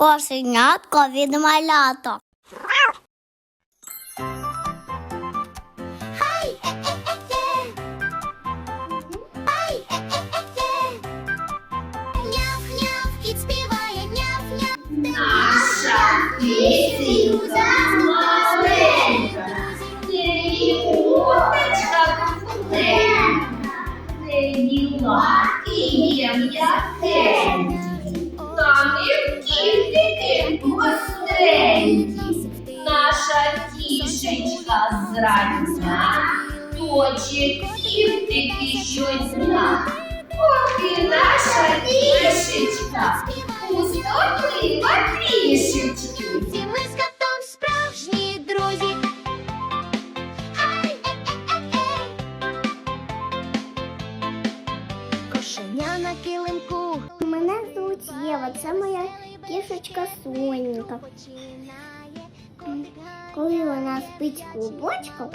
Кошенятко від маляток. Няв-няв, кіт співає, няв-няв. Наша кисенька маленька, неї уточка лапки є м'якенькі, них кільки гостренькі. Наша кішечка зрання точить кіптики щодня. Поки наша кішечка звуть це моя кішечка Сонька. Коли вона спить клубочком,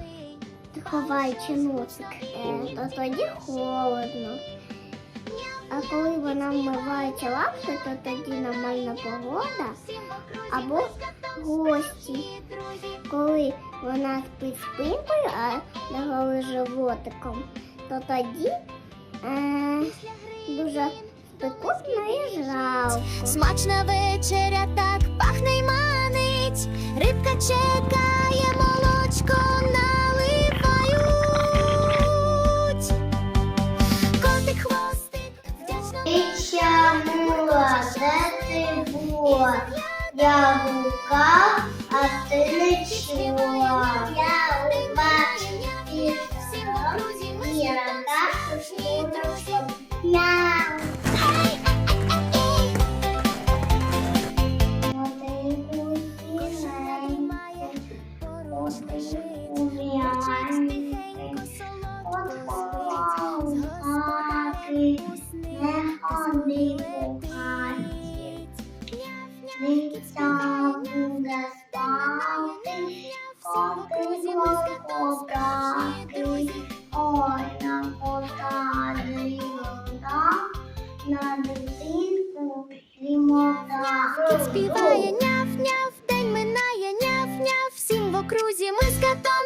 ховаючи носик, е, то тоді холодно. А коли вона вмивається лапки, то тоді нормальна погода або гості. Коли вона спить спинкою, а не животиком, то тоді е, дуже і жалко. Смачна вечеря так пахне й манить. Рибка чекає, молочко наливають. Котик хвостик вдячно. Ти була? Я Дитя буде спати, поки побрати. Ой, на поталі вода, на дитинку лімота. Співає няв-няв, день минає няв-няв, всім в окрузі ми з котом